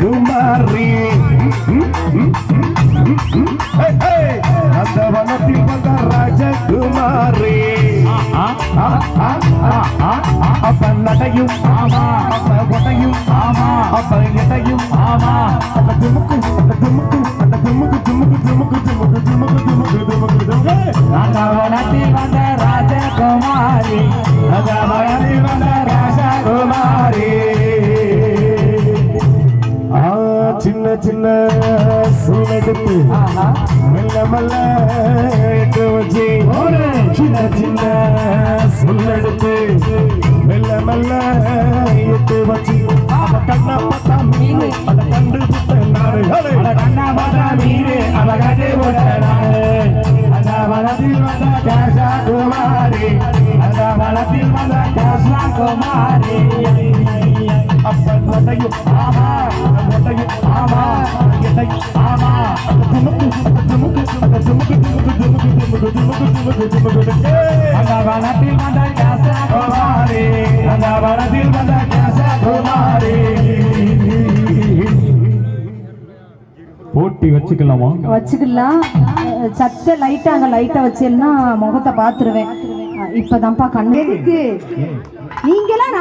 ராஜகுமாரி அந்த வனத்தில் வந்த ராஜகுமாரி. அப்ப நடையும் ஆமா அப்ப உடையும் ஆமா அப்ப இடையும் ஆமா. அந்த துமுக்கு அந்த துமுக்கு அந்த துமுக்கு துமுக்கு துமுக்கு துமுக்கு துமுக்கு துமுக்கு துமுக்கு துமுக்கு. நந்தவனத்தில் வந்த ராஜகுமாரி நந்தவனத்தில் வந்த ராஜகுமாரி. சின்ன சின்ன சூழெடுத்து ஆஹா. மெல்ல மெல்ல எட்டு வச்சு. சின்ன சின்ன சொல்லெடுத்து மெல்ல மெல்ல எட்டு வச்சு கண்ணா பார்த்தா மீன் அத கண்டு புட்ட நாடு அட கண்ணா பார்த்தா மீனு, அவ கண்டு புட்ட நாடு. அந்த வனத்தில் வந்த கேசா குமாரி அந்த வனத்தில் வந்த கிருஷ்ணா குமாரி அப்ப நடையும் போட்டி வச்சுக்கலாமா? வச்சுக்கலாம். சத்த லைட்டா அங்க லைட்டா வச்சேன்னா முகத்தை பாத்துருவேன் இப்பதான்ப்பா கண்ணு எதுக்கு? நீங்களாம்